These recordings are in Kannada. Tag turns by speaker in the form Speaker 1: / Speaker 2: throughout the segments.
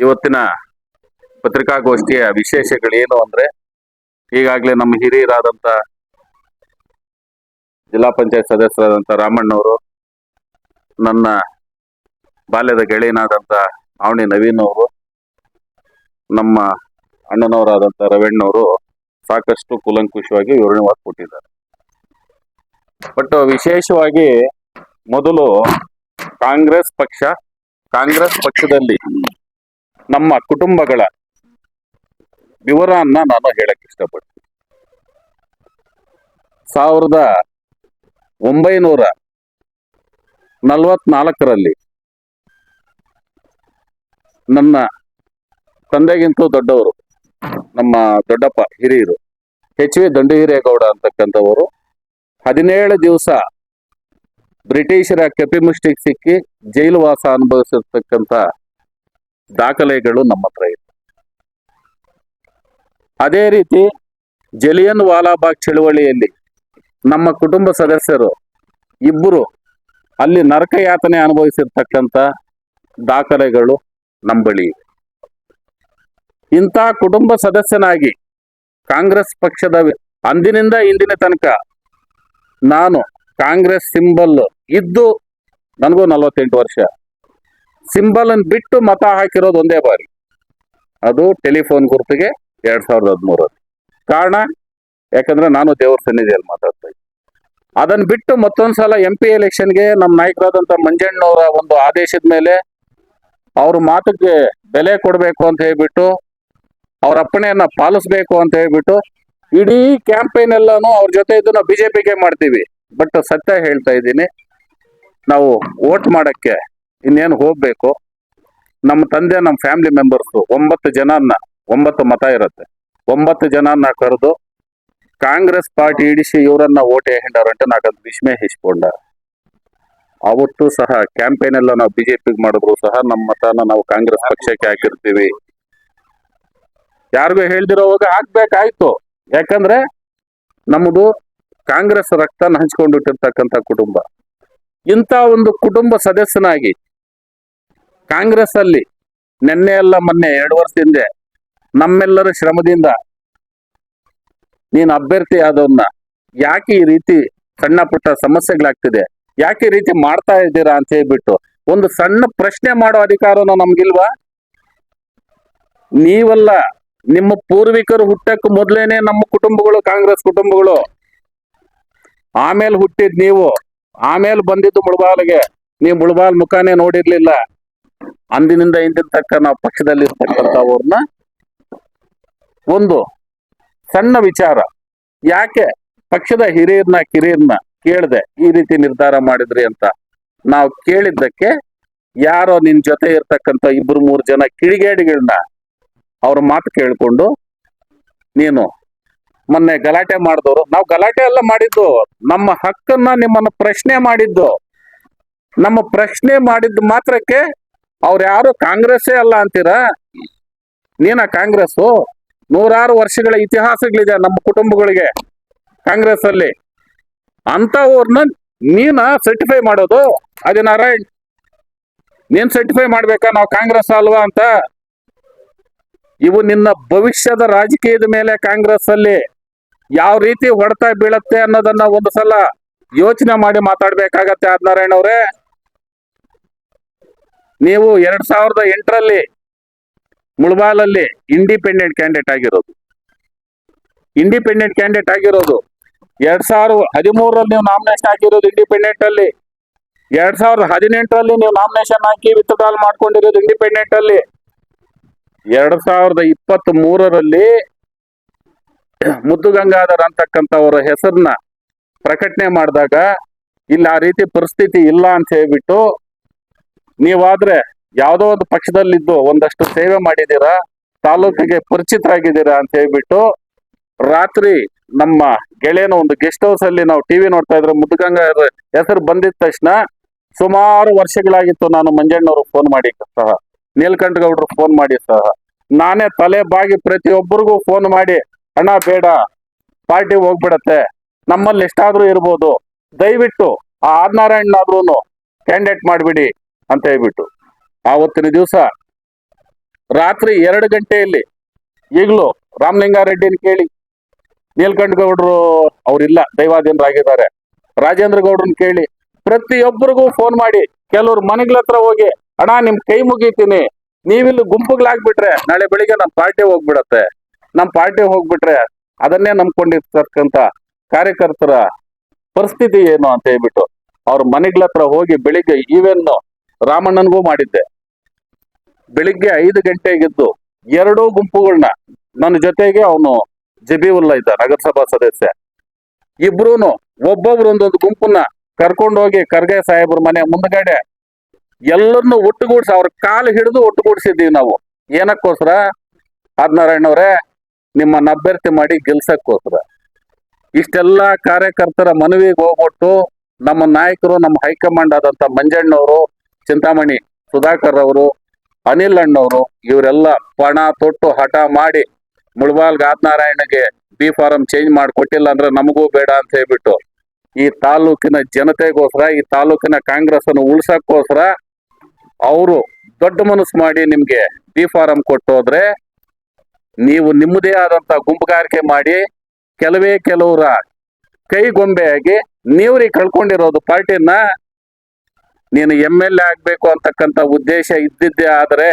Speaker 1: ಇವತ್ತಿನ ಪತ್ರಿಕಾಗೋಷ್ಠಿಯ ವಿಶೇಷಗಳೇನು ಅಂದ್ರೆ ಈಗಾಗಲೇ ನಮ್ಮ ಹಿರಿಯರಾದಂಥ ಜಿಲ್ಲಾ ಪಂಚಾಯತ್ ಸದಸ್ಯರಾದಂಥ ರಾಮಣ್ಣವರು, ನನ್ನ ಬಾಲ್ಯದ ಗೆಳೆಯನಾದಂಥ ಅವಣಿ ನವೀನ್ ಅವರು ನಮ್ಮ ಅಣ್ಣನವರಾದಂಥ ರವೆಣ್ಣವರು ಸಾಕಷ್ಟು ಕುಲಂಕುಷವಾಗಿ ವಿವರಣೆ ಕೊಟ್ಟಿದ್ದಾರೆ ಬಟ್ ವಿಶೇಷವಾಗಿ ಮೊದಲು ಕಾಂಗ್ರೆಸ್ ಪಕ್ಷ, ಕಾಂಗ್ರೆಸ್ ಪಕ್ಷದಲ್ಲಿ ನಮ್ಮ ಕುಟುಂಬಗಳ ವಿವರನ್ನ ನಾನು ಹೇಳಕ್ ಇಷ್ಟಪಡ್ತೀನಿ. ಸಾವಿರದ ಒಂಬೈನೂರ ನಲವತ್ನಾಲ್ಕರಲ್ಲಿ ನನ್ನ ತಂದೆಗಿಂತೂ ದೊಡ್ಡವರು, ನಮ್ಮ ದೊಡ್ಡಪ್ಪ ಹಿರಿಯರು ಎಚ್ ವಿ ದಂಡಹಿರೇಗೌಡ ಅಂತಕ್ಕಂಥವರು, ಹದಿನೇಳು ದಿವಸ ಬ್ರಿಟಿಷರ ಕೆಪಿಮಿಸ್ಟಿಕ್ ಸಿಕ್ಕಿ ಜೈಲು ವಾಸ ಅನುಭವಿಸಿರ್ತಕ್ಕಂಥ ದಾಖಲೆಗಳು ನಮ್ಮ ಹತ್ರ ಇದೆ ಅದೇ ರೀತಿ ಜಲಿಯನ್ ವಾಲಾಬಾಗ್ ಚಳುವಳಿಯಲ್ಲಿ ನಮ್ಮ ಕುಟುಂಬ ಸದಸ್ಯರು ಇಬ್ಬರು ಅಲ್ಲಿ ನರಕ ಯಾತನೆ ಅನುಭವಿಸಿರ್ತಕ್ಕಂಥ ದಾಖಲೆಗಳು ನಮ್ಮ ಬಳಿ ಇವೆ. ಇಂಥ ಕುಟುಂಬ ಸದಸ್ಯನಾಗಿ ಕಾಂಗ್ರೆಸ್ ಪಕ್ಷದ ಅಂದಿನಿಂದ ಇಂದಿನ ತನಕ ನಾನು ಕಾಂಗ್ರೆಸ್ ಸಿಂಬಲ್ ಇದ್ದು ನನಗೂ ನಲವತ್ತೆಂಟು ವರ್ಷ. ಸಿಂಬಲ್ ಅನ್ನು ಬಿಟ್ಟು ಮತ ಹಾಕಿರೋದು ಒಂದೇ ಬಾರಿ. ಅದು ಟೆಲಿಫೋನ್ ಗುರುತಿಗೆ ಎರಡ್ ಸಾವಿರದ ಹದಿಮೂರಲ್ಲಿ ಕಾರಣ, ಯಾಕಂದ್ರೆ ನಾನು ದೇವ್ರ ಸನ್ನಿಧಿಯಲ್ಲಿ ಮಾತಾಡ್ತಾ ಇದ್ದೆ. ಅದನ್ನ ಬಿಟ್ಟು ಮತ್ತೊಂದ್ಸಲ ಎಂ ಪಿ ಎಲೆಕ್ಷನ್ಗೆ ನಮ್ಮ ನಾಯಕರಾದಂಥ ಮಂಜಣ್ಣವರ ಒಂದು ಆದೇಶದ ಮೇಲೆ ಅವ್ರ ಮಾತಿಗೆ ಬೆಲೆ ಕೊಡಬೇಕು ಅಂತ ಹೇಳ್ಬಿಟ್ಟು, ಅವ್ರ ಅಪ್ಪಣೆಯನ್ನ ಪಾಲಿಸ್ಬೇಕು ಅಂತ ಹೇಳ್ಬಿಟ್ಟು, ಇಡೀ ಕ್ಯಾಂಪೇನ್ ಎಲ್ಲಾನು ಅವ್ರ ಜೊತೆ ಇದ್ದು ನಾವು ಬಿಜೆಪಿಗೆ ಮಾಡ್ತೀವಿ. ಬಟ್ ಸತ್ಯ ಹೇಳ್ತಾ ಇದ್ದೀನಿ, ನಾವು ವೋಟ್ ಮಾಡಕ್ಕೆ ಇನ್ನೇನು ಹೋಗಬೇಕು? ನಮ್ಮ ತಂದೆ, ನಮ್ಮ ಫ್ಯಾಮಿಲಿ ಮೆಂಬರ್ಸು ಒಂಬತ್ತು ಜನನ್ನ, ಒಂಬತ್ತು ಮತ ಇರುತ್ತೆ. ಒಂಬತ್ತು ಜನನ್ನ ಕರೆದು ಕಾಂಗ್ರೆಸ್ ಪಾರ್ಟಿ ಇಡಿಸಿ ಇವರನ್ನ ಓಟ್ ಹೇಂಡಾರಂಟು ನಾಕ ವಿಸ್ಮಯ ಹಿಸ್ಕೊಂಡ ಅವತ್ತು ಸಹ ಕ್ಯಾಂಪೇನ್ ಎಲ್ಲ ನಾವು ಪಿಗೆ ಮಾಡಿದ್ರು ಸಹ ನಮ್ಮ ಮತನ ನಾವು ಕಾಂಗ್ರೆಸ್ ಪಕ್ಷಕ್ಕೆ ಹಾಕಿರ್ತೀವಿ. ಯಾರಿಗೂ ಹೇಳ್ದಿರೋವಾಗ ಹಾಕ್ಬೇಕಾಯ್ತು ಯಾಕಂದ್ರೆ ನಮ್ಮದು ಕಾಂಗ್ರೆಸ್ ರಕ್ತನ ಹಂಚ್ಕೊಂಡಿಟ್ಟಿರ್ತಕ್ಕಂಥ ಕುಟುಂಬ. ಇಂಥ ಒಂದು ಕುಟುಂಬ ಸದಸ್ಯನಾಗಿ ಕಾಂಗ್ರೆಸ್ ಅಲ್ಲಿ ನಿನ್ನೆ ಎಲ್ಲ ಮೊನ್ನೆ ಎರಡು ವರ್ಷ ಹಿಂದೆ ನಮ್ಮೆಲ್ಲರ ಶ್ರಮದಿಂದ ನೀನು ಅಭ್ಯರ್ಥಿ ಆದವನ್ನ ಯಾಕೆ ಈ ರೀತಿ ಸಣ್ಣ ಪುಟ್ಟ ಸಮಸ್ಯೆಗಳಾಗ್ತಿದೆ? ಯಾಕೆ ಈ ರೀತಿ ಮಾಡ್ತಾ ಇದ್ದೀರಾ ಅಂತ ಹೇಳ್ಬಿಟ್ಟು ಒಂದು ಸಣ್ಣ ಪ್ರಶ್ನೆ ಮಾಡೋ ಅಧಿಕಾರನ ನಮ್ಗಿಲ್ವಾ? ನೀವಲ್ಲ ನಿಮ್ಮ ಪೂರ್ವಿಕರು ಹುಟ್ಟಕ್ಕೆ ಮೊದ್ಲೇನೆ ನಮ್ಮ ಕುಟುಂಬಗಳು, ಕಾಂಗ್ರೆಸ್ ಕುಟುಂಬಗಳು. ಆಮೇಲೆ ಹುಟ್ಟಿದ್ ನೀವು, ಆಮೇಲೆ ಬಂದಿದ್ದು ಮುಳಬಾಲ್ಗೆ. ನೀವು ಮುಳಬಾಲ್ ಮುಖಾನೇ ನೋಡಿರ್ಲಿಲ್ಲ. ಅಂದಿನಿಂದ ಇಂದಿನ ತಕ್ಕ ನಾವು ಪಕ್ಷದಲ್ಲಿ ಇರ್ತಕ್ಕಂಥವ್ರನ್ನ ಒಂದು ಸಣ್ಣ ವಿಚಾರ. ಯಾಕೆ? ಪಕ್ಷದ ಹಿರಿಯರ್ನ ಕಿರಿಯರ್ನ ಕೇಳದೆ, ಈ ರೀತಿ ನಿರ್ಧಾರ ಮಾಡಿದ್ರಿ ಅಂತ. ನಾವು ಕೇಳಿದ್ದಕ್ಕೆ ಯಾರೋ ನಿನ್ ಜೊತೆ ಇರ್ತಕ್ಕಂಥ ಇಬ್ರು ಮೂರು ಜನ ಕಿಡಿಗೇಡಿಗಳನ್ನ ಅವ್ರ ಮಾತು ಕೇಳಿಕೊಂಡು ನೀನು ಮೊನ್ನೆ ಗಲಾಟೆ ಮಾಡಿದವರು. ನಾವು ಗಲಾಟೆ ಎಲ್ಲ ಮಾಡಿದ್ದು, ನಮ್ಮ ಹಕ್ಕನ್ನ ನಿಮ್ಮನ್ನ ಪ್ರಶ್ನೆ ಮಾಡಿದ್ದು. ನಮ್ಮ ಪ್ರಶ್ನೆ ಮಾಡಿದ್ದು ಮಾತ್ರಕ್ಕೆ ಅವ್ರು ಯಾರು ಕಾಂಗ್ರೆಸ್ಸೇ ಅಲ್ಲ ಅಂತೀರಾ? ನೀನ ಕಾಂಗ್ರೆಸ್ಸು? ನೂರಾರು ವರ್ಷಗಳ ಇತಿಹಾಸಗಳಿದೆ ನಮ್ಮ ಕುಟುಂಬಗಳಿಗೆ ಕಾಂಗ್ರೆಸ್ ಅಲ್ಲಿ ಅಂತವ್ರನ್ನ ನೀನ ಸರ್ಟಿಫೈ ಮಾಡೋದು? ಅದೇ ನಾರಾಯಣ್, ನೀನ್ ಸರ್ಟಿಫೈ ಮಾಡ್ಬೇಕಾ ನಾವು ಕಾಂಗ್ರೆಸ್ ಅಲ್ವಾ ಅಂತ? ಇವು ನಿನ್ನ ಭವಿಷ್ಯದ ರಾಜಕೀಯದ ಮೇಲೆ ಕಾಂಗ್ರೆಸ್ ಅಲ್ಲಿ ಯಾವ ರೀತಿ ಹೊಡೆತ ಬೀಳತ್ತೆ ಅನ್ನೋದನ್ನ ಒಂದು ಸಲ ಯೋಚನೆ ಮಾಡಿ ಮಾತಾಡ್ಬೇಕಾಗತ್ತೆ ಆದ್ನಾರಾಯಣ್ ಅವರೇ. ನೀವು ಎರಡ್ ಸಾವಿರದ ಎಂಟರಲ್ಲಿ ಮುಳಬಾಲಲ್ಲಿ ಇಂಡಿಪೆಂಡೆಂಟ್ ಕ್ಯಾಂಡಿಡೇಟ್ ಆಗಿರೋದು. ಇಂಡಿಪೆಂಡೆಂಟ್ ಕ್ಯಾಂಡಿಡೇಟ್ ಆಗಿರೋದು. ಎರಡ್ ಸಾವಿರದ ಹದಿಮೂರರಲ್ಲಿ ನೀವು ನಾಮಿನೇಷನ್ ಹಾಕಿರೋದು ಇಂಡಿಪೆಂಡೆಂಟ್ ಅಲ್ಲಿ. ಎರಡ್ ಸಾವಿರದ ಹದಿನೆಂಟರಲ್ಲಿ ನೀವು ನಾಮಿನೇಷನ್ ಹಾಕಿ ವಿತ್ಡ್ರಾಲ್ ಮಾಡ್ಕೊಂಡಿರೋದು ಇಂಡಿಪೆಂಡೆಂಟ್ ಅಲ್ಲಿ. ಎರಡ್ ಸಾವಿರದ ಇಪ್ಪತ್ತ್ ಮೂರರಲ್ಲಿ ಮುದ್ದುಗಂಗಾಧರ್ ಅಂತಕ್ಕಂಥವರ ಹೆಸರನ್ನ ಪ್ರಕಟಣೆ ಮಾಡಿದಾಗ, ಇಲ್ಲಿ ಆ ರೀತಿ ಪರಿಸ್ಥಿತಿ ಇಲ್ಲ ಅಂತ ಹೇಳ್ಬಿಟ್ಟು ನೀವಾದ್ರೆ ಯಾವುದೋ ಒಂದು ಪಕ್ಷದಲ್ಲಿದ್ದು ಒಂದಷ್ಟು ಸೇವೆ ಮಾಡಿದ್ದೀರಾ, ತಾಲೂಕಿಗೆ ಪರಿಚಿತರಾಗಿದ್ದೀರಾ ಅಂತ ಹೇಳ್ಬಿಟ್ಟು ರಾತ್ರಿ ನಮ್ಮ ಗೆಳೆಯನ ಒಂದು ಗೆಸ್ಟ್ ಹೌಸ್ ಅಲ್ಲಿ ನಾವು ಟಿವಿ ನೋಡ್ತಾ ಇದ್ರೆ ಮುದ್ದುಗಂಗಾಧರ್ ಹೆಸರು ಬಂದಿದ ತಕ್ಷಣ ಸುಮಾರು ವರ್ಷಗಳಾಗಿತ್ತು ನಾನು ಮಂಜಣ್ಣವ್ರು ಫೋನ್ ಮಾಡಿ ಸಹ. ನೀಲ್ಕಂಠಗೌಡ್ರು ಫೋನ್ ಮಾಡಿ ಸಹ. ನಾನೇ ತಲೆ ಬಾಗಿ ಪ್ರತಿಯೊಬ್ಬರಿಗೂ ಫೋನ್ ಮಾಡಿ, ಅಣ್ಣ ಬೇಡ ಪಾರ್ಟಿ ಹೋಗ್ಬಿಡತ್ತೆ. ನಮ್ಮಲ್ಲಿ ಎಷ್ಟಾದ್ರೂ ಇರ್ಬೋದು. ದಯವಿಟ್ಟು ಆ ಆದ್ನಾರಾಯಣನಾದ್ರೂ ಕ್ಯಾಂಡಿಡೇಟ್ ಮಾಡಿಬಿಡಿ. ಅಂತ ಹೇಳ್ಬಿಟ್ಟು. ಆವತ್ತಿನ ದಿವಸ ರಾತ್ರಿ ಎರಡು ಗಂಟೆಯಲ್ಲಿ ಈಗಲೂ ರಾಮಲಿಂಗಾರೆಡ್ಡಿನ ಕೇಳಿ ನೀಲ್ಕಂಠ ಗೌಡ್ರು ಅವ್ರಿಲ್ಲ, ದೈವಾಧೀನರಾಗಿದ್ದಾರೆ. ರಾಜೇಂದ್ರ ಗೌಡ್ರನ್ನ ಕೇಳಿ ಪ್ರತಿಯೊಬ್ಬರಿಗೂ ಫೋನ್ ಮಾಡಿ, ಕೆಲವ್ರು ಮನೆಗಳ ಹತ್ರ ಹೋಗಿ, ಅಣ್ಣ, ನಿಮ್ ಕೈ ಮುಗಿತೀನಿ. ನೀವಿಲ್ಲಿ ಗುಂಪುಗಳಾಗ್ಬಿಟ್ರೆ ನಾಳೆ ಬೆಳಿಗ್ಗೆ ನಮ್ಮ ಪಾರ್ಟಿ ಹೋಗ್ಬಿಡತ್ತೆ. ನಮ್ಮ ಪಾರ್ಟಿ ಹೋಗ್ಬಿಟ್ರೆ ಅದನ್ನೇ ನಂಬ್ಕೊಂಡಿರ್ತಕ್ಕಂಥ ಕಾರ್ಯಕರ್ತರ ಪರಿಸ್ಥಿತಿ ಏನು? ಅಂತ ಹೇಳ್ಬಿಟ್ಟು ಅವ್ರ ಮನೆಗಳ ಹತ್ರ ಹೋಗಿ ಬೆಳಿಗ್ಗೆ ಈವೆನ್ ರಾಮಣ್ಣನ್ಗೂ ಮಾಡಿದ್ದೆ. ಬೆಳಿಗ್ಗೆ ಐದು ಗಂಟೆಗಿದ್ದು ಎರಡೂ ಗುಂಪುಗಳನ್ನ ನನ್ನ ಜೊತೆಗೆ ಅವನು ಜಬೀವುಲ್ಲಾ ಇದ್ದ ನಗರಸಭಾ ಸದಸ್ಯ. ಇಬ್ರು ಒಬ್ಬೊಬ್ರು ಒಂದೊಂದು ಗುಂಪನ್ನ ಕರ್ಕೊಂಡೋಗಿ ಖರ್ಗೆ ಸಾಹೇಬ್ರ ಮನೆ ಮುಂದ್ಗಡೆ ಎಲ್ಲರನ್ನು ಒಟ್ಟುಗೂಡಿಸಿ ಅವ್ರ ಕಾಲು ಹಿಡಿದು ಒಟ್ಟುಗೂಡ್ಸಿದ್ದೀವಿ ನಾವು. ಏನಕ್ಕೋಸ್ಕರ? ಆದ್ನಾರಾಯಣವ್ರೆ, ನಿಮ್ಮನ್ನ ಅಭ್ಯರ್ಥಿ ಮಾಡಿ ಗೆಲ್ಸಕ್ಕೋಸ್ಕರ. ಇಷ್ಟೆಲ್ಲ ಕಾರ್ಯಕರ್ತರ ಮನವಿಗೆ ಹೋಗ್ಬಿಟ್ಟು ನಮ್ಮ ನಾಯಕರು, ನಮ್ಮ ಹೈಕಮಾಂಡ್ ಆದಂತ ಮಂಜಣ್ಣವರು ಚಿಂತಾಮಣಿ ಸುಧಾಕರ್ ಅವರು, ಅನಿಲ್ ಅಣ್ಣವರು, ಇವರೆಲ್ಲ ಪಣ ತೊಟ್ಟು ಹಠ ಮಾಡಿ ಮುಳಬಾಲ್ ಗಾತ್ನಾರಾಯಣಗೆ ಬಿ ಫಾರಂ ಚೇಂಜ್ ಮಾಡಿ ಕೊಟ್ಟಿಲ್ಲ ಅಂದ್ರೆ ನಮಗೂ ಬೇಡ ಅಂತ ಹೇಳ್ಬಿಟ್ಟು ಈ ತಾಲೂಕಿನ ಜನತೆಗೋಸ್ಕರ, ಈ ತಾಲೂಕಿನ ಕಾಂಗ್ರೆಸ್ ಅನ್ನು ಉಳ್ಸಕ್ಕೋಸ್ಕರ ಅವರು ದೊಡ್ಡ ಮನಸ್ಸು ಮಾಡಿ ನಿಮ್ಗೆ ಬಿ ಫಾರಂ ಕೊಟ್ಟೋದ್ರೆ ನೀವು ನಿಮ್ಮದೇ ಆದಂತ ಗುಂಪುಗಾರಿಕೆ ಮಾಡಿ ಕೆಲವೇ ಕೆಲವರ ಕೈಗೊಂಬೆಯಾಗಿ ನೀವ್ರಿಗೆ ಕಳ್ಕೊಂಡಿರೋದು ಪಾರ್ಟಿನ ನೀನು ಎಂ ಎಲ್ ಎ ಆಗ್ಬೇಕು ಅಂತಕ್ಕಂಥ ಉದ್ದೇಶ ಇದ್ದಿದ್ದೇ ಆದ್ರೆ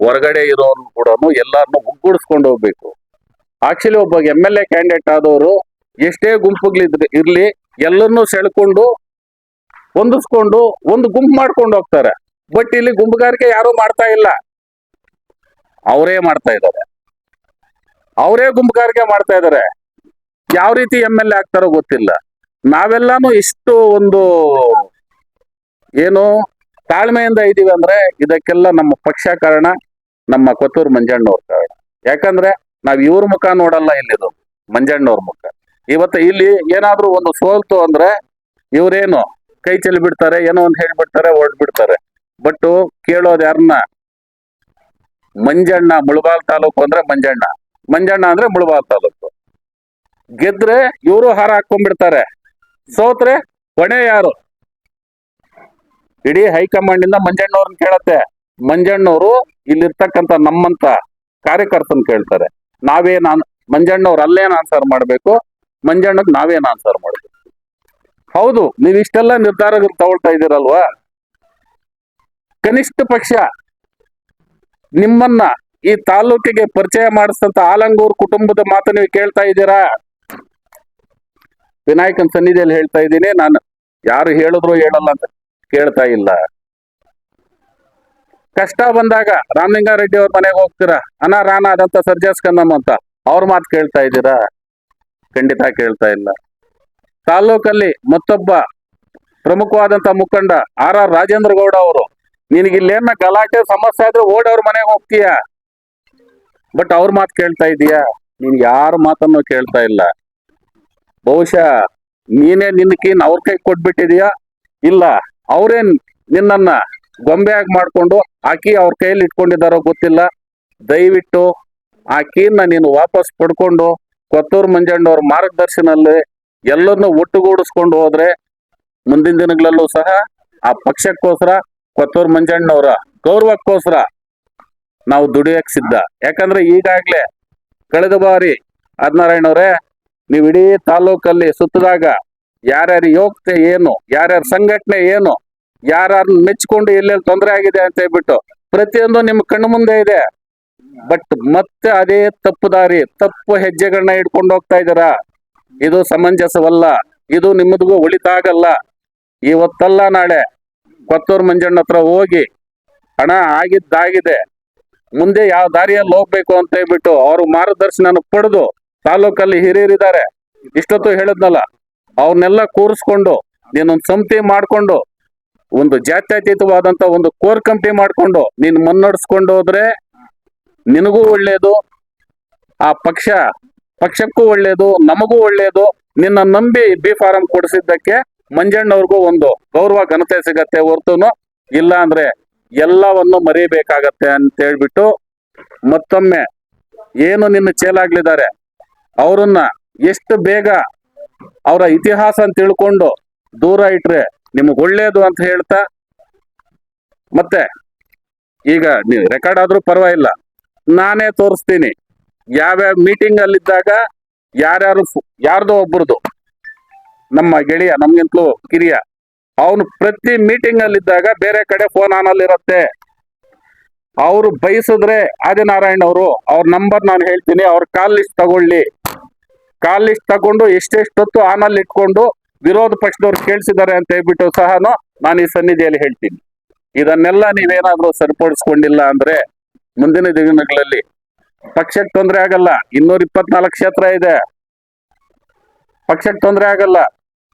Speaker 1: ಹೊರಗಡೆ ಇರೋನು ಕೂಡ ಎಲ್ಲಾರನ್ನು ಒಗ್ಗೂಡಿಸ್ಕೊಂಡು ಹೋಗ್ಬೇಕು. ಆಕ್ಚುಲಿ ಒಬ್ಬ ಎಂ ಎಲ್ ಎ ಕ್ಯಾಂಡಿಡೇಟ್ ಆದವರು ಎಷ್ಟೇ ಗುಂಪುಗಳಿದ್ರೆ ಇರ್ಲಿ, ಎಲ್ಲರನ್ನೂ ಸೆಳ್ಕೊಂಡು ಹೊಂದಿಸ್ಕೊಂಡು ಒಂದು ಗುಂಪು ಮಾಡ್ಕೊಂಡು ಹೋಗ್ತಾರೆ. ಬಟ್ ಇಲ್ಲಿ ಗುಂಪುಗಾರಿಕೆ ಯಾರು ಮಾಡ್ತಾ ಇಲ್ಲ. ಅವರೇ ಮಾಡ್ತಾ ಇದ್ದಾರೆ. ಅವರೇ ಗುಂಪುಗಾರಿಕೆ ಮಾಡ್ತಾ ಇದ್ದಾರೆ. ಯಾವ ರೀತಿ ಎಂ ಎಲ್ ಎ ಆಗ್ತಾರೋ ಗೊತ್ತಿಲ್ಲ. ನಾವೆಲ್ಲಾನು ಇಷ್ಟು ಒಂದು ಏನು ತಾಳ್ಮೆಯಿಂದ ಇದ್ದೀವಿ ಅಂದ್ರೆ ಇದಕ್ಕೆಲ್ಲ ನಮ್ಮ ಪಕ್ಷ ಕಾರಣ ನಮ್ಮ ಕೊತ್ತೂರು ಮಂಜಣ್ಣವ್ರ ಕಾರಣ. ಯಾಕಂದ್ರೆ ನಾವ್ ಇವ್ರ ಮುಖ ನೋಡಲ್ಲ ಇಲ್ಲಿದು, ಮಂಜಣ್ಣವ್ರ ಮುಖ. ಇವತ್ತು ಇಲ್ಲಿ ಏನಾದ್ರೂ ಒಂದು ಸೋಲ್ತು ಅಂದ್ರೆ ಇವ್ರೇನು ಕೈ ಚೆಲ್ಲಿ ಬಿಡ್ತಾರೆ, ಏನೋ ಒಂದು ಹೇಳ್ಬಿಡ್ತಾರೆ ಹೊರಡ್ಬಿಡ್ತಾರೆ ಬಟ್ ಕೇಳೋದು ಯಾರನ್ನ ಮಂಜಣ್ಣ, ಮುಳಬಾಲ್ ತಾಲೂಕು ಅಂದ್ರೆ ಮಂಜಣ್ಣ. ಮಂಜಣ್ಣ ಅಂದ್ರೆ ಮುಳಬಾಲ್ ತಾಲೂಕು. ಗೆದ್ರೆ ಇವರು ಹಾರ ಹಾಕೊಂಡ್ಬಿಡ್ತಾರೆ ಸೋತ್ರೆ ಹೊಣೆ ಯಾರು? ಇಡೀ ಹೈಕಮಾಂಡ್ ಇಂದ ಮಂಜಣ್ಣವ್ರನ್ನ ಕೇಳತ್ತೆ. ಮಂಜಣ್ಣವರು ಇಲ್ಲಿರ್ತಕ್ಕಂಥ ನಮ್ಮಂತ ಕಾರ್ಯಕರ್ತನ್ ಕೇಳ್ತಾರೆ. ನಾವೇನ್ ಮಂಜಣ್ಣವ್ರು ಅಲ್ಲೇನ್ ಆನ್ಸರ್ ಮಾಡ್ಬೇಕು? ಮಂಜಣ್ಣಗ್ ನಾವೇನ್ ಆನ್ಸರ್ ಮಾಡ್ಬೇಕು? ಹೌದು, ನೀವ್ ಇಷ್ಟೆಲ್ಲ ನಿರ್ಧಾರಗಳು ತಗೊಳ್ತಾ ಇದ್ದೀರಲ್ವಾ? ಕನಿಷ್ಠ ಪಕ್ಷ ನಿಮ್ಮನ್ನ ಈ ತಾಲೂಕಿಗೆ ಪರಿಚಯ ಮಾಡಿಸ್ತಂತ ಆಲಂಗೂರ್ ಕುಟುಂಬದ ಮಾತು ನೀವು ಕೇಳ್ತಾ ಇದ್ದೀರಾ? ವಿನಾಯಕನ್ ಸನ್ನಿಧಿಯಲ್ಲಿ ಹೇಳ್ತಾ ಇದ್ದೀನಿ. ನಾನು ಯಾರು ಹೇಳಿದ್ರು ಹೇಳಲ್ಲ ಅಂತ. ಕೇಳ್ತಾ ಇಲ್ಲ. ಕಷ್ಟ ಬಂದಾಗ ರಾಮಲಿಂಗಾರೆಡ್ಡಿ ಅವ್ರ ಮನೆಗೆ ಹೋಗ್ತೀರಾ? ಅನಾರಾನ ಆದಂತ ಸರ್ಜಸ್ಕಂದಮ್ ಅಂತ. ಅವ್ರ ಮಾತು ಕೇಳ್ತಾ ಇದ್ದೀರಾ? ಖಂಡಿತ ಕೇಳ್ತಾ ಇಲ್ಲ. ತಾಲ್ಲೂಕಲ್ಲಿ ಮತ್ತೊಬ್ಬ ಪ್ರಮುಖವಾದಂತ ಮುಖಂಡ ಆರ್ ಆರ್ ರಾಜೇಂದ್ರ ಗೌಡ ಅವರು. ನಿನಗಿಲ್ಲೇನ ಗಲಾಟೆ, ಸಮಸ್ಯೆ ಆದ್ರೆ ಓಡಿ ಅವ್ರ ಮನೆಗೆ ಹೋಗ್ತೀಯ? ಬಟ್ ಅವ್ರ ಮಾತು ಕೇಳ್ತಾ ಇದೀಯಾ? ನೀನ್ ಯಾರ ಮಾತನ್ನು ಕೇಳ್ತಾ ಇಲ್ಲ. ಬಹುಶಃ ನೀನೇ ನಿನ್ನ ನಿನ್ನಕೀನ್ ಅವ್ರ ಕೈ ಕೊಟ್ಬಿಟ್ಟಿದೀಯಾ? ಇಲ್ಲ. ಅವ್ರೇನ್ ನಿನ್ನನ್ನ ಗೊಂಬೆಯಾಗಿ ಮಾಡ್ಕೊಂಡು ಆಕಿ ಅವ್ರ ಕೈಯಲ್ಲಿ ಇಟ್ಕೊಂಡಿದ್ದಾರೋ ಗೊತ್ತಿಲ್ಲ. ದಯವಿಟ್ಟು ಆ ಕೀನ್ನ ನೀನು ವಾಪಸ್ ಪಡ್ಕೊಂಡು ಕೊತ್ತೂರು ಮಂಜಣ್ಣವ್ರ ಮಾರ್ಗದರ್ಶನಲ್ಲಿ ಎಲ್ಲರನ್ನೂ ಒಟ್ಟುಗೂಡಿಸ್ಕೊಂಡು ಹೋದ್ರೆ ಮುಂದಿನ ದಿನಗಳಲ್ಲೂ ಸಹ ಆ ಪಕ್ಷಕ್ಕೋಸ್ಕರ ಕೊತ್ತೂರು ಮಂಜಣ್ಣವರ ಗೌರವಕ್ಕೋಸ್ಕರ ನಾವು ದುಡಿಯಕ್ಕೆ ಸಿದ್ಧ. ಯಾಕಂದ್ರೆ ಈಗಾಗ್ಲೇ ಕಳೆದ ಬಾರಿ ಆದ್ನಾರಾಯಣವ್ರೆ ನೀವು ಇಡೀ ತಾಲೂಕಲ್ಲಿ ಸುತ್ತದಾಗ ಯಾರ್ಯಾರ ಯೋಗ್ಯತೆ ಏನು, ಯಾರ್ಯಾರ ಸಂಘಟನೆ ಏನು ಯಾರನ್ನ ಮೆಚ್ಕೊಂಡು ಎಲ್ಲೆಲ್ಲಿ ತೊಂದರೆ ಆಗಿದೆ ಅಂತ ಹೇಳ್ಬಿಟ್ಟು ಪ್ರತಿಯೊಂದು ನಿಮ್ಮ ಕಣ್ಣು ಮುಂದೆ ಇದೆ. ಬಟ್ ಮತ್ತೆ ಅದೇ ತಪ್ಪು ದಾರಿ, ತಪ್ಪು ಹೆಜ್ಜೆಗಳನ್ನ ಇಟ್ಕೊಂಡು ಹೋಗ್ತಾ ಇದ್ದೀರಾ? ಇದು ಸಮಂಜಸವಲ್ಲ, ಇದು ನಿಮ್ಮದಿಗೂ ಉಳಿತಾಗಲ್ಲ ಇವತ್ತಲ್ಲ ನಾಳೆ ಕೊತ್ತೂರು ಮಂಜಣ್ಣ ಹತ್ರ ಹೋಗಿ ಹಣ ಆಗಿದ್ದಾಗಿದೆ. ಮುಂದೆ ಯಾವ ದಾರಿಯಲ್ಲಿ ಹೋಗ್ಬೇಕು ಅಂತ ಹೇಳ್ಬಿಟ್ಟು ಅವ್ರ ಮಾರ್ಗದರ್ಶನ ಪಡೆದು ತಾಲೂಕಲ್ಲಿ ಹಿರಿಯರಿದ್ದಾರೆ. ಇಷ್ಟೊತ್ತು ಹೇಳಿದ್ನಲ್ಲ ಅವ್ರನ್ನೆಲ್ಲ ಕೂರಿಸ್ಕೊಂಡು, ನೀನೊಂದು ಸಮಿತಿ ಮಾಡ್ಕೊಂಡು, ಒಂದು ಜಾತ್ಯತೀತವಾದಂತ ಒಂದು ಕೋರ್ ಕಮಿಟಿ ಮಾಡ್ಕೊಂಡು, ನೀನು ಮುನ್ನಡೆಸ್ಕೊಂಡು ಹೋದ್ರೆ ನಿನಗೂ ಒಳ್ಳೇದು, ಆ ಪಕ್ಷ, ಪಕ್ಷಕ್ಕೂ ಒಳ್ಳೇದು, ನಮಗೂ ಒಳ್ಳೇದು. ನಿನ್ನ ನಂಬಿ ಬಿ ಫಾರಂ ಕೊಡಿಸಿದ್ದಕ್ಕೆ ಮಂಜಣ್ಣವ್ರಿಗೂ ಒಂದು ಗೌರವ, ಘನತೆ ಸಿಗತ್ತೆ ಹೊರತುನು. ಇಲ್ಲ ಅಂದ್ರೆ ಎಲ್ಲವನ್ನು ಮರಿಬೇಕಾಗತ್ತೆ ಅಂತ ಹೇಳ್ಬಿಟ್ಟು ಮತ್ತೊಮ್ಮೆ ಏನು ನಿನ್ನ ಚೇಲಾಗ್ಲಿದ್ದಾರೆ, ಅವರನ್ನ ಎಷ್ಟು ಬೇಗ ಅವರ ಇತಿಹಾಸ ಅಂತ ತಿಳ್ಕೊಂಡು ದೂರ ಇಟ್ರೆ ನಿಮ್ಗೆ ಒಳ್ಳೇದು ಅಂತ ಹೇಳ್ತಾ, ಮತ್ತೆ ಈಗ ನೀವು ರೆಕಾರ್ಡ್ ಆದ್ರೂ ಪರವಾಗಿಲ್ಲ, ನಾನೇ ತೋರಿಸ್ತೀನಿ. ಯಾವ್ಯಾವ ಮೀಟಿಂಗ್ ಅಲ್ಲಿದ್ದಾಗ ಯಾರ್ಯಾರು ಯಾರ್ದೋ ಒಬ್ರದ್ದು ನಮ್ಮ ಗೆಳೆಯ, ನಮ್ಗಿಂತಲೂ ಕಿರಿಯ, ಅವನು ಪ್ರತಿ ಮೀಟಿಂಗ್ ಅಲ್ಲಿದ್ದಾಗ ಬೇರೆ ಕಡೆ ಫೋನ್ ಆನ್ ಅಲ್ಲಿ ಇರುತ್ತೆ ಅವರು ಬಯಸಿದ್ರೆ ಆದಿನಾರಾಯಣ್ ಅವರು, ಅವ್ರ ನಂಬರ್ ನಾನು ಹೇಳ್ತೀನಿ, ಅವ್ರ ಕಾಲ್ ಲಿಸ್ಟ್ ತಗೊಳ್ಳಿ. ಕಾಲ್ ಲಿಸ್ಟ್ ತಗೊಂಡು ಎಷ್ಟೆಷ್ಟೊತ್ತು ಆನಲ್ಲಿ ಇಟ್ಕೊಂಡು ವಿರೋಧ ಪಕ್ಷದವ್ರು ಕೇಳಿಸಿದ್ದಾರೆ ಅಂತ ಹೇಳ್ಬಿಟ್ಟು ಸಹ ನಾನು ಈ ಸನ್ನಿಧಿಯಲ್ಲಿ ಹೇಳ್ತೀನಿ. ಇದನ್ನೆಲ್ಲ ನೀವೇನಾದ್ರೂ ಸರಿಪಡಿಸ್ಕೊಂಡಿಲ್ಲ ಅಂದ್ರೆ ಮುಂದಿನ ದಿನಗಳಲ್ಲಿ ಪಕ್ಷಕ್ಕೆ ತೊಂದರೆ ಆಗಲ್ಲ. ಇನ್ನೂರ ಇಪ್ಪತ್ನಾಲ್ಕು ಕ್ಷೇತ್ರ ಇದೆ. ಪಕ್ಷಕ್ಕೆ ತೊಂದರೆ ಆಗಲ್ಲ.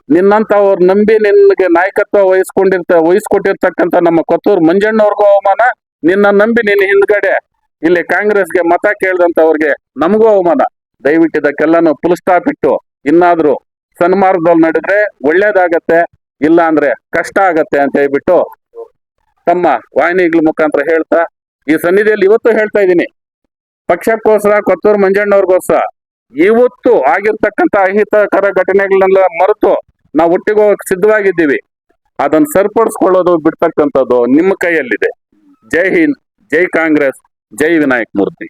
Speaker 1: ನಿನ್ನಂತ ಅವ್ರು ನಂಬಿ ನಿನ್ಗೆ ನಾಯಕತ್ವ ವಹಿಸ್ಕೊಂಡಿರ್ತ, ವಹಿಸ್ಕೊಟ್ಟಿರ್ತಕ್ಕಂಥ ನಮ್ಮ ಕೊತ್ತೂರು ಮಂಜಣ್ಣವ್ರಿಗೂ ಅವಮಾನ, ನಿನ್ನ ನಂಬಿ ನಿನ್ನ ಹಿಂದ್ಗಡೆ ಇಲ್ಲಿ ಕಾಂಗ್ರೆಸ್ಗೆ ಮತ ಕೇಳಿದಂಥವ್ರಿಗೆ ನಮಗೂ ಅವಮಾನ. ದಯವಿಟ್ಟು ಇದಕ್ಕೆಲ್ಲಾನು ಪುಲಿಸ್ತಾ ಇಟ್ಟು ಇನ್ನಾದ್ರೂ ಸನ್ಮಾರ್ಗದಲ್ಲಿ ನಡೆದ್ರೆ ಒಳ್ಳೇದಾಗತ್ತೆ ಇಲ್ಲ ಅಂದ್ರೆ ಕಷ್ಟ ಆಗತ್ತೆ ಅಂತ ಹೇಳ್ಬಿಟ್ಟು ತಮ್ಮ ವಾಹಿನಿಗಳ ಮುಖಾಂತರ ಹೇಳ್ತಾ ಈ ಸನ್ನಿಧಿಯಲ್ಲಿ ಇವತ್ತು ಹೇಳ್ತಾ ಇದ್ದೀನಿ. ಪಕ್ಷಕ್ಕೋಸ್ಕರ ಕೊತ್ತೂರು ಮಂಜಣ್ಣವ್ರಿಗೋಸ್ಕರ ಇವತ್ತು ಆಗಿರ್ತಕ್ಕಂಥ ಅಹಿತಕರ ಘಟನೆಗಳನ್ನೆಲ್ಲ ಮರೆತು ನಾವು ಒಟ್ಟಿಗೆ ಸಿದ್ಧವಾಗಿದ್ದೀವಿ. ಅದನ್ನ ಸರಿಪಡಿಸ್ಕೊಳ್ಳೋದು ಬಿಡ್ತಕ್ಕಂಥದ್ದು ನಿಮ್ಮ ಕೈಯಲ್ಲಿದೆ. ಜೈ ಹಿಂದ್, ಜೈ ಕಾಂಗ್ರೆಸ್, ಜೈ ವಿನಾಯಕ್ ಮೂರ್ತಿ.